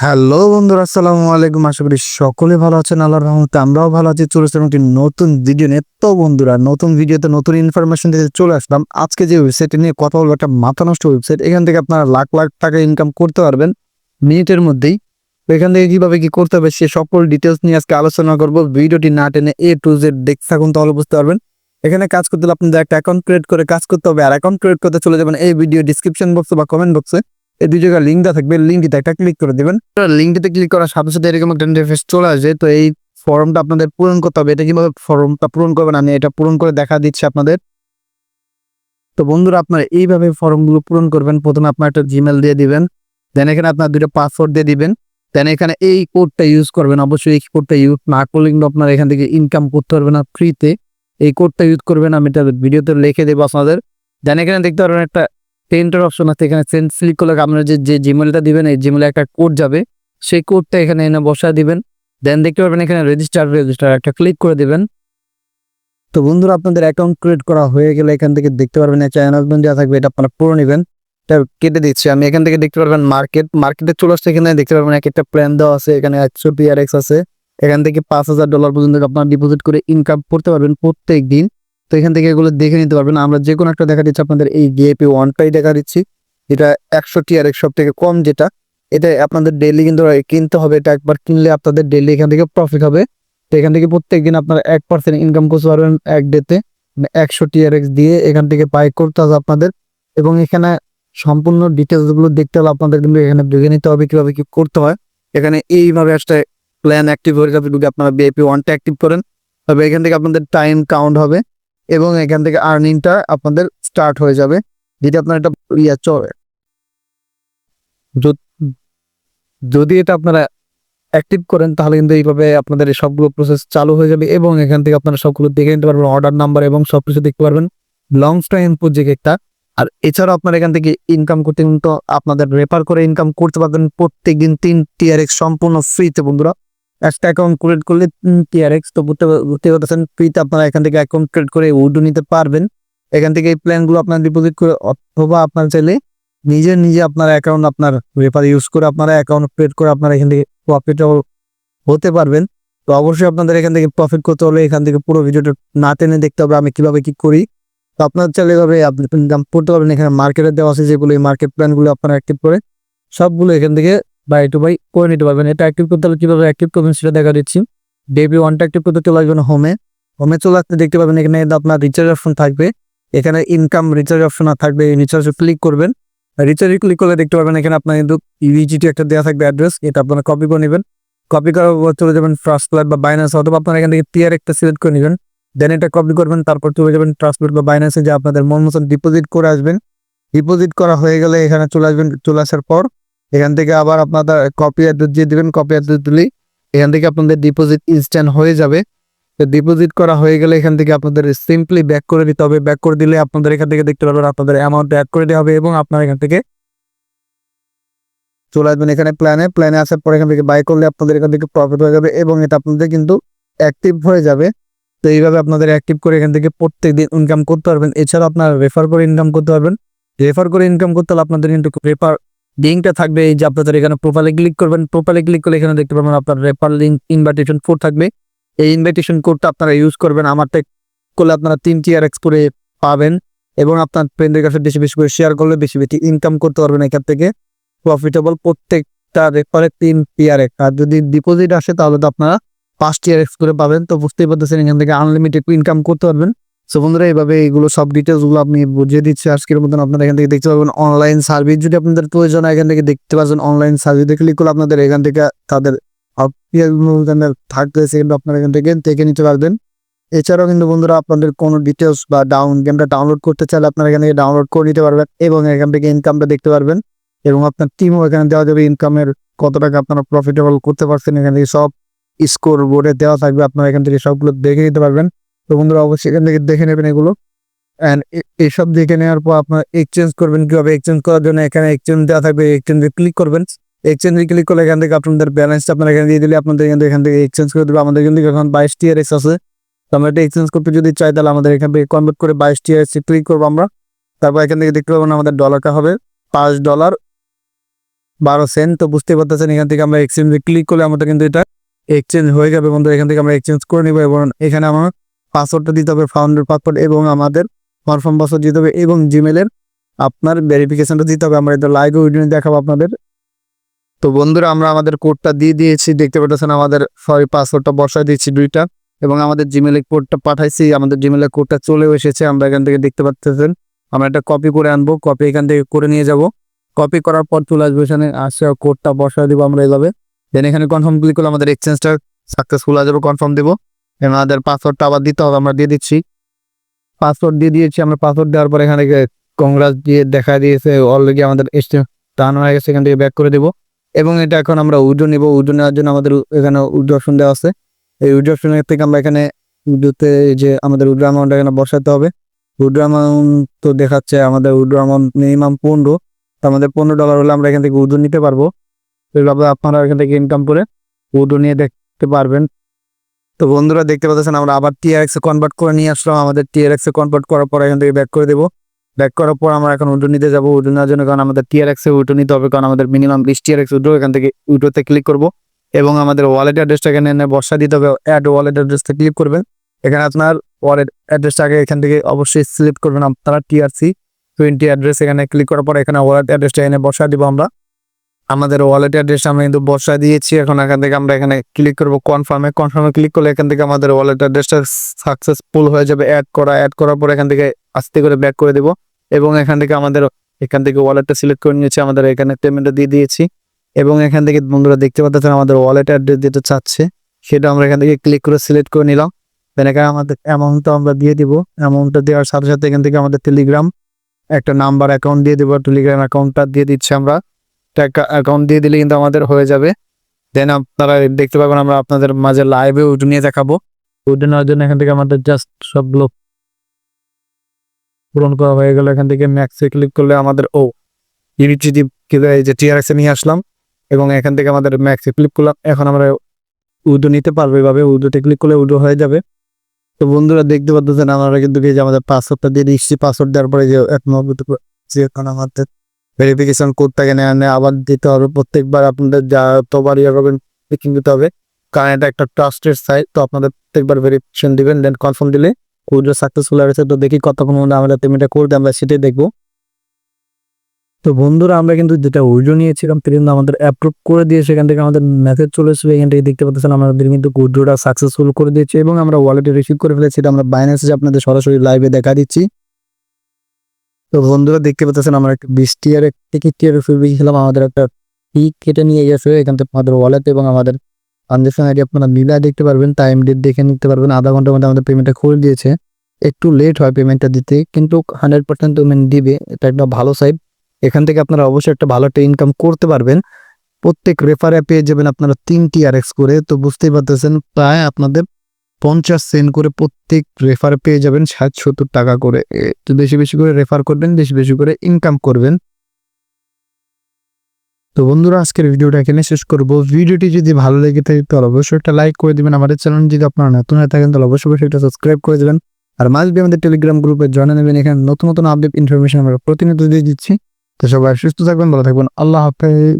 Hello বন্ধুরা, আসসালামু আলাইকুম। আশা করি সকলে ভালো আছেন, আল্লাহর রহমতে আমরাও ভালো আছি। চলে আসলাম একটি নতুন ভিডিও নিয়ে। তো বন্ধুরা, নতুন ভিডিওতে নতুন ইনফরমেশন দিতে চলে আসলাম। আজকে যে ওয়েবসাইট নিয়ে কথা বলব, একটা মাথা নষ্ট ওয়েবসাইট এখান থেকে আপনারা লাখ লাখ টাকা ইনকাম করতে পারবেন মিনিটের মধ্যেই। তো এখান থেকে কীভাবে কি করতে হবে, সে সকল ডিটেলস নিয়ে আজকে আলোচনা করব। ভিডিওটি না টেনে এ টু জেড দেখতে থাকুন, তাহলে বুঝতে পারবেন। এখানে কাজ করতে হলে আপনাদের একটা অ্যাকাউন্ট ক্রিয়েট করে কাজ করতে হবে। আর অ্যাকাউন্ট ক্রিয়েট করতে চলে যাবেন এই ভিডিও ডিসক্রিপশন বক্সে বা কমেন্ট বক্সে এই দুই জায়গায় লিঙ্ক দেওয়া থাকবে লিঙ্কটিতে একটা ক্লিক করে দেবেন। লিঙ্কটিতে ক্লিক করার সাথে সাথে এরকম একটা ইন্টারফেস চলে আসে, তো এই ফর্মটা আপনাদের পূরণ করতে হবে। এটা কীভাবে ফর্মটা পূরণ করবেন, আমি এটা পূরণ করে দেখা দিচ্ছি আপনাদের। তো বন্ধুরা, আপনারা এইভাবে ফর্মগুলো পূরণ করবেন। প্রথমে আপনার একটা জিমেল দিয়ে দিবেন দেন এখানে আপনার দুটো পাসওয়ার্ড দিয়ে দিবেন দেন এখানে এই কোডটা ইউজ করবেন। অবশ্যই এই কোডটা ইউজ না করলে কিন্তু আপনার এখান থেকে ইনকাম করতে পারবেন না ফ্রিতে এই কোডটা ইউজ করবেন, আমি এটা ভিডিওতে লিখে দেবো আপনাদের। দেন এখানে দেখতে পারবেন একটা পেন্টার অপশন আছে, এখানে সেন্ড ক্লিক করলে আপনারা যে যে জিমেলটা দিবেন, এই জিমেলে একটা কোড যাবে। সেই কোডটা এখানে এনে বসা দিবেন। দেন দেখতে পারবেন এখানে রেজিস্টার রেজিস্টার একটা ক্লিক করে দিবেন। তো বন্ধুরা, আপনাদের অ্যাকাউন্ট ক্রিয়েট করা হয়ে গেলে এখান থেকে দেখতে পারবেন, একটা অ্যানাউন্সমেন্ট দেওয়া থাকবে, এটা আপনারা পুরো নেবেন। এটা কেটে দিচ্ছি আমি। এখান থেকে দেখতে পারবেন মার্কেট মার্কেটে চলে আসছে এখানে দেখতে পারবেন এক একটা প্ল্যান দেওয়া আছে। এখানে একশো পিআরএক্স আছে। এখান থেকে পাঁচ হাজার ডলার পর্যন্ত আপনারা ডিপোজিট করে ইনকাম করতে পারবেন প্রত্যেক দিন তো এখান থেকে এগুলো দেখে নিতে পারবেন। আমরা যে কোনো একটা দেখা দিচ্ছি আপনাদের এই ডিএপি ওয়ানটাই দেখা দিচ্ছি। যেটা একশো টিআরএক্স সব থেকে কম যেটা। এটা আপনাদের ডেলি কিন্তু কিনতে হবে। এটা একবার কিনলে আপনাদের ডেলি এখান থেকে প্রফিট হবে। তো এখান থেকে প্রত্যেক দিন আপনারা এক পার্সেন্ট ইনকাম করতে পারবেন এক ডেতে একশো টিআরএক্স দিয়ে এখান থেকে বাই করতে হবে আপনাদের। এবং এখানে সম্পূর্ণ ডিটেলসগুলো দেখতে হলে আপনাদের কিন্তু এখানে দেখে নিতে হবে কীভাবে কি করতে হয়। এখানে এইভাবে একটা প্ল্যান অ্যাক্টিভ হয়ে যাবে আপনারা বিএপি ওয়ানটা অ্যাক্টিভ করেন। তবে এখান থেকে আপনাদের টাইম কাউন্ট হবে। এবং এখান থেকে আর্নিংটা আপনাদের স্টার্ট হয়ে যাবে যেটা আপনার একটা ইয়া চলে। যদি এটা আপনারা অ্যাক্টিভ করেন, তাহলে কিন্তু এইভাবে আপনাদের সবগুলো প্রসেস চালু হয়ে যাবে এবং এখান থেকে আপনারা সবগুলো দেখে নিতে পারবেন অর্ডার নাম্বার এবং সবকিছু দেখতে পারবেন। লং টাইম প্রজেক্ট একটা আর এছাড়াও আপনারা এখান থেকে ইনকাম করতে কিন্তু আপনাদের রেফার করে ইনকাম করতে পারবেন প্রত্যেকদিন তিন টিআরএক্স সম্পূর্ণ ফ্রিতে বন্ধুরা। একটা অ্যাকাউন্ট ক্রিয়েট করলে টিআরএক্স তো বুঝতে বুঝতে পারতেছেন ফ্রিতে আপনারা এখান থেকে অ্যাকাউন্ট ক্রিয়েট করে উডো নিতে পারবেন। এখান থেকে এই প্ল্যানগুলো আপনার ডিপোজিট করে, অথবা আপনার চাইলে নিজে নিজে আপনার অ্যাকাউন্ট আপনার রেফার ইউজ করে আপনারা অ্যাকাউন্ট ক্রিয়েট করে আপনারা এখান থেকে প্রফিটেবল হতে পারবেন। তো অবশ্যই আপনাদের এখান থেকে প্রফিট করতে হলে এখান থেকে পুরো ভিডিওটা না টেনে দেখতে হবে আমি কীভাবে কি করি। তো আপনার চাইলে এভাবে আপনি করতে পারবেন, এখানে মার্কেটে দেওয়া আছে যেগুলো এই মার্কেট প্ল্যানগুলো আপনারা অ্যাক্টিভ করে, সবগুলো এখান থেকে বাই টু বাই করে নিতে পারবেন। এটা অ্যাক্টিভ করতে হলে কীভাবে অ্যাক্টিভ করবেন সেটা দেখা দিচ্ছি। ডেবি ওয়ানটা অ্যাক্টিভ করতে চলে আসবেন হোমে হোমে চলে আসতে দেখতে পাবেন এখানে আপনার রিচার্জ অপশন থাকবে। এখানে ইনকাম রিচার্জ অপশন থাকবে রিচার্জে ক্লিক করবেন। রিচার্জে ক্লিক করলে দেখতে পাবেন এখানে আপনার কিন্তু ইউজিটি একটা দেওয়া থাকবে অ্যাড্রেস এটা আপনারা কপি করে নেবেন। কপি করার পর চলে যাবেন ফার্স্ট ক্লাস বা বাইন্যান্স অথবা আপনারা এখান থেকে টিয়ার একটা সিলেক্ট করে নেবেন। দেন এটা কপি করবেন, তারপর চলে যাবেন ট্রান্সফার বা বাইন্যান্সে যে আপনাদের মন মতন ডিপোজিট করে আসবেন। ডিপোজিট করা হয়ে গেলে এখানে চলে আসবেন, চলে আসার পর এখান থেকে আবার আপনাদের কপি অ্যাড্রেস দিয়ে দেবেন কপি অ্যাড্রেস দিলেই এখান থেকে আপনাদের ডিপোজিট ইনস্ট্যান্ট হয়ে যাবে। তো ডিপোজিট করা হয়ে গেলে এখান থেকে আপনাদের সিম্পলি ব্যাক করে দিতে হবে। ব্যাক করে দিলে আপনাদের এখান থেকে দেখতে পারবেন আপনাদের অ্যামাউন্ট অ্যাড করে দেওয়া হবে এবং আপনার এখান থেকে চলে আসবেন এখানে প্ল্যানে প্ল্যানে আসার পর এখান থেকে বাই করলে আপনাদের এখান থেকে প্রফিট হয়ে যাবে এবং এটা আপনাদের কিন্তু অ্যাক্টিভ হয়ে যাবে। তো এইভাবে আপনাদের অ্যাক্টিভ করে এখান থেকে প্রত্যেক দিন ইনকাম করতে পারবেন। এছাড়া আপনারা রেফার করে ইনকাম করতে পারবেন। রেফার করে ইনকাম করতে হলে আপনাদের কিন্তু রেফার লিঙ্কটা থাকবে এই যে আপনাদের এখানে প্রোফাইলে ক্লিক করবেন। প্রোফাইলে ক্লিক করলে এখানে দেখতে পাবেন আপনার রেফার লিঙ্ক ইনভাইটেশন কোড থাকবে। এই ইনভাইটেশন কোডটা আপনারা ইউজ করবেন। আমার টেক করলে আপনারা তিন টিয়ার এক্স করে পাবেন এবং আপনার ফ্রেন্ডের কাছে বেশি বেশি করে শেয়ার করলে বেশি বেশি ইনকাম করতে পারবেন এখান থেকে। প্রফিটেবল প্রত্যেকটা রেফারে তিন টিয়ার এক্স আর যদি ডিপোজিট আসে তাহলে তো আপনারা পাঁচ টিয়ার এক্স করে পাবেন। তো বুঝতেই পারতেছেন এখান থেকে আনলিমিটেড ইনকাম করতে পারবেন। সো বন্ধুরা, এইভাবে এইগুলো সব ডিটেলসগুলো আপনি বুঝিয়ে দিচ্ছি। আজকের মতন আপনারা এখান থেকে দেখতে পাবেন অনলাইন সার্ভিস যদি আপনাদের প্রয়োজন হয়, এখান থেকে দেখতে পাচ্ছেন অনলাইন সার্ভিস ক্লিক করলে আপনাদের এখান থেকে তাদের থাকবে সেগুলো আপনারা এখান থেকে দেখে নিতে পারবেন। এছাড়াও কিন্তু বন্ধুরা, আপনাদের কোনো ডিটেলস বা ডাউন গেমটা ডাউনলোড করতে চাইলে আপনারা এখান থেকে ডাউনলোড করে নিতে পারবেন এবং এখান থেকে ইনকামটা দেখতে পারবেন। এবং আপনার টিমও এখানে দেওয়া যাবে ইনকামের কত টাকা আপনারা প্রফিটেবল করতে পারছেন। এখান থেকে সব স্কোর বোর্ডে দেওয়া থাকবে, আপনারা এখান থেকে সবগুলো দেখে নিতে পারবেন। তো বন্ধুরা অবশ্যই এখান থেকে দেখে নেবেন এগুলো। অ্যান্ড এইসব দেখে নেওয়ার পর আপনার এক্সচেঞ্জ করবেন কীভাবে এক্সচেঞ্জ করার জন্য এখানে এক্সচেঞ্জ দেওয়া থাকবে। এক্সচেঞ্জে ক্লিক করবেন। এক্সচেঞ্জে ক্লিক করলে এখান থেকে আপনাদের ব্যালেন্সটা আপনারা এখানে দিয়ে দিলে আপনাদের এখান থেকে এখান থেকে এক্সচেঞ্জ করে দেবে। আমাদের কিন্তু এখন বাইশ টিয়ার এস আছে। তো আমরা এটা এক্সচেঞ্জ করতে যদি চাই তাহলে আমাদের এখান থেকে কনভার্ট করে বাইশ টিয়ার এস ক্লিক করব আমরা। তারপর এখান থেকে দেখতে পাবেন আমাদের ডলারটা হবে পাঁচ ডলার বারো সেন্ট তো বুঝতে পারতেছেন এখান থেকে আমরা এক্সচেঞ্জে ক্লিক করলে আমাদের কিন্তু এটা এক্সচেঞ্জ হয়ে যাবে বন্ধু এখান থেকে আমরা এক্সচেঞ্জ করে নিবো এবং এখানে আমার পাসওয়ার্ডটা দিতে হবে ফাউন্ডার পাসওয়ার্ড এবং আমাদের কনফার্ম পাসওয়ার্ড দিতে হবে এবং জিমেলের আপনার ভেরিফিকেশনটা দিতে হবে। আমরা এটা লাইভ ভিডিও দেখাবো আপনাদের। তো বন্ধুরা, আমরা আমাদের কোডটা দিয়ে দিয়েছি। দেখতে পাচ্ছেন আমাদের সরি পাসওয়ার্ডটা বসায় দিয়েছি দুইটা এবং আমাদের জিমেলের কোডটা পাঠাইছি। আমাদের জিমেলের কোডটা চলেও এসেছে। আমরা এখান থেকে দেখতে পাচ্ছেন, আমরা একটা কপি করে আনব কপি এখান থেকে করে নিয়ে যাব। কপি করার পর চলে আসবে এখানে, আসে কোডটা বসায় দিব আমরা এইভাবে দেন এখানে কনফার্ম ক্লিক করলে আমাদের এক্সচেঞ্জটা সাকসেসফুল হয়ে যাবে কনফার্ম দেবো। আমাদের পাসওয়ার্ডটা আবার দিতে হবে, আমরা দিয়ে দিচ্ছি। পাসওয়ার্ড দিয়ে দিয়েছি, আমরা পাসওয়ার্ড দেওয়ার পর এখানে কংগ্রাস দিয়ে দেখা দিয়েছে অলরেডি আমাদের এসে টান হয়ে গেছে, এখান থেকে ব্যাক করে দেবো। এবং এটা এখন আমরা উডো নিব উডো নেওয়ার জন্য আমাদের এখানে উডো অপশন দেওয়া আছে। এই উডো থেকে আমরা এখানে উডোতে যে আমাদের উডো অ্যামাউন্ট এখানে বসাতে হবে। উডো অ্যামাউন্ট তো দেখাচ্ছে আমাদের উডো অ্যামাউন্ট মিনিমাম পনেরো। তো আমাদের পনেরো ডলার হলে আমরা এখান থেকে উডো নিতে পারব। এইভাবে আপনারা এখান থেকে ইনকাম করে উডো নিয়ে দেখতে পারবেন। তো বন্ধুরা দেখতে পাচ্ছেন, আমরা আবার টিআরএক্স এ কনভার্ট করে নিয়ে আসলাম। আমাদের টিআরএক্স এ কনভার্ট করার পর এখান থেকে ব্যাক করে দেবো। ব্যাক করার পর আমরা এখন উডো নিতে যাব। উডো নেওয়ার জন্য কারণ আমাদের টিআরএক্স এ উডো নিতে হবে, কারণ আমাদের মিনিমাম বিশ টিআরএক্স উডো এখান থেকে উডোতে ক্লিক করব। এবং আমাদের ওয়ালেট অ্যাড্রেসটা এখানে এনে বসা দিতে হবে অ্যাড ওয়ালেট অ্যাড্রেসটা ক্লিক করবেন। এখানে আপনার ওয়ালেট অ্যাড্রেসটাকে এখান থেকে অবশ্যই সিলেক্ট করবেন আপনারা টিআরসি টোয়েন্টি অ্যাড্রেস এখানে ক্লিক করার পর এখানে ওয়ালেট অ্যাড্রেসটা এনে বসা দিব আমরা। আমাদের ওয়ালেট অ্যাড্রেস আমরা কিন্তু বসা দিয়েছি। এখন এখান থেকে আমরা এখানে ক্লিক করব কনফার্মে কনফার্মে ক্লিক করলে এখান থেকে আমাদের ওয়ালেট অ্যাড্রেসটা সাকসেসফুল হয়ে যাবে। অ্যাড করা অ্যাড করার পর এখান থেকে আস্তে করে ব্যাক করে দেব। এবং এখান থেকে আমাদের, এখান থেকে ওয়ালেটটা সিলেক্ট করে নিয়েছি। আমাদের এখানে পেমেন্টটা দিয়ে দিয়েছি। এবং এখান থেকে বন্ধুরা দেখতে পাচ্ছেন আমাদের ওয়ালেট অ্যাড্রেস যেটা চাচ্ছে, সেটা আমরা এখান থেকে ক্লিক করে সিলেক্ট করে নিলাম। দেন এখানে আমাদের অ্যামাউন্টটা আমরা দিয়ে দিব। অ্যামাউন্টটা দেওয়ার সাথে সাথে এখান থেকে আমাদের টেলিগ্রাম একটা নাম্বার অ্যাকাউন্ট দিয়ে দেবো। টেলিগ্রাম অ্যাকাউন্টটা দিয়ে দিচ্ছি আমরা। একটা অ্যাকাউন্ট দিয়ে দিলে কিন্তু আমাদের হয়ে যাবে। দেন আপনারা দেখতে পাবেন আমরা আপনাদের মাঝে লাইভে উঠে নিয়ে দেখাবো। উঠে নেওয়ার জন্য এখান থেকে আমাদের জাস্ট সবগুলো পূরণ করা হয়ে গেল। এখান থেকে ম্যাক্সে ক্লিক করলে আমাদের, ও ইউনিটি এই যে টিআরএক্সে নিয়ে আসলাম এবং এখান থেকে আমাদের ম্যাক্সে ক্লিক করলাম, এখন আমরা উডো নিতে পারব এভাবে। উডোতে ক্লিক করলে উডো হয়ে যাবে। তো বন্ধুরা দেখতে পাচ্ছেন আমরা কিন্তু আমাদের পাসওয়ার্ডটা দিয়ে দিচ্ছি। পাসওয়ার্ড দেওয়ার পরে যে এখন আমাদের ভেরিফিকেশন কোডটাকে নেওয়া আবার দিতে হবে। প্রত্যেকবার আপনাদের যা তোবার ইয়ে করবেন দিতে হবে। কারণ এটা একটা ট্রাস্টেড সাইট তো আপনাদের প্রত্যেকবার ভেরিফিকেশন দিবেন দেন কনফার্ম দিলে কোডটা সাকসেসফুল হয়েছে তো দেখি কতক্ষণ মধ্যে আমরা পেমেন্টটা করতে আমরা সেটাই দেখব। তো বন্ধুরা, আমরা কিন্তু যেটা উইডো নিয়েছিলাম, সেটা কিন্তু আমাদের অ্যাপ্রুভ করে দিয়ে সেখান থেকে আমাদের মেসেজ চলে এসেছে। এখান থেকে দেখতে পাচ্ছেন, আমাদের কিন্তু উইড্রোটা সাকসেসফুল করে দিয়েছে এবং আমরা ওয়ালেটে রিসিভ করে ফেলেছি। এটা আমরা বাইন্যান্সে আপনাদের সরাসরি লাইভে দেখা দিচ্ছি। তো বন্ধুরা দেখতে পাচ্ছেন, আমরা একটা বিশ টিয়ার টিকিট টিয়ার ফিল দিয়েছিলাম আমাদের একটা ফি কেটে নিয়ে গেছে, এখান থেকে আমাদের ওয়ালেট এবং আমাদের ট্রানজেকশন আইডি আপনারা মিলা দেখতে পারবেন টাইম ডেট দেখে নিতে পারবেন। আধা ঘণ্টার মধ্যে আমাদের পেমেন্টটা করে দিয়েছে। একটু লেট হয় পেমেন্টটা দিতে, কিন্তু হান্ড্রেড পার্সেন্ট পেমেন্ট দিবে, এটা একটা ভালো সাইড এখান থেকে আপনারা অবশ্যই একটা ভালো একটা ইনকাম করতে পারবেন। প্রত্যেক রেফারে পেয়ে যাবেন আপনারা তিনটি আর এক্স করে। তো বুঝতেই পারতেছেন, প্রায় আপনাদের পঞ্চাশ সেন্ট করে প্রত্যেক রেফার পেয়ে যাবেন ষাট, সত্তর টাকা করে। তো বেশি বেশি করে রেফার করবেন, বেশি বেশি করে ইনকাম করবেন। তো বন্ধুরা, আজকের ভিডিওটা এখানে শেষ করব। ভিডিওটি যদি ভালো লেগে থাকে, তাহলে অবশ্যই একটা লাইক করে দিবেন। আমাদের চ্যানেল যদি আপনারা নতুন হয়ে থাকেন, তাহলে অবশ্যই অবশ্যই একটা সাবস্ক্রাইব করে দেবেন। আর মাঝে আমাদের টেলিগ্রাম গ্রুপে জয়েন নেবেন এখানে নতুন নতুন আপডেট ইনফরমেশন আমরা প্রতিনিয়ত দিয়ে দিচ্ছি। তো সবাই সুস্থ থাকবেন, ভালো থাকবেন। আল্লাহ হাফেজ।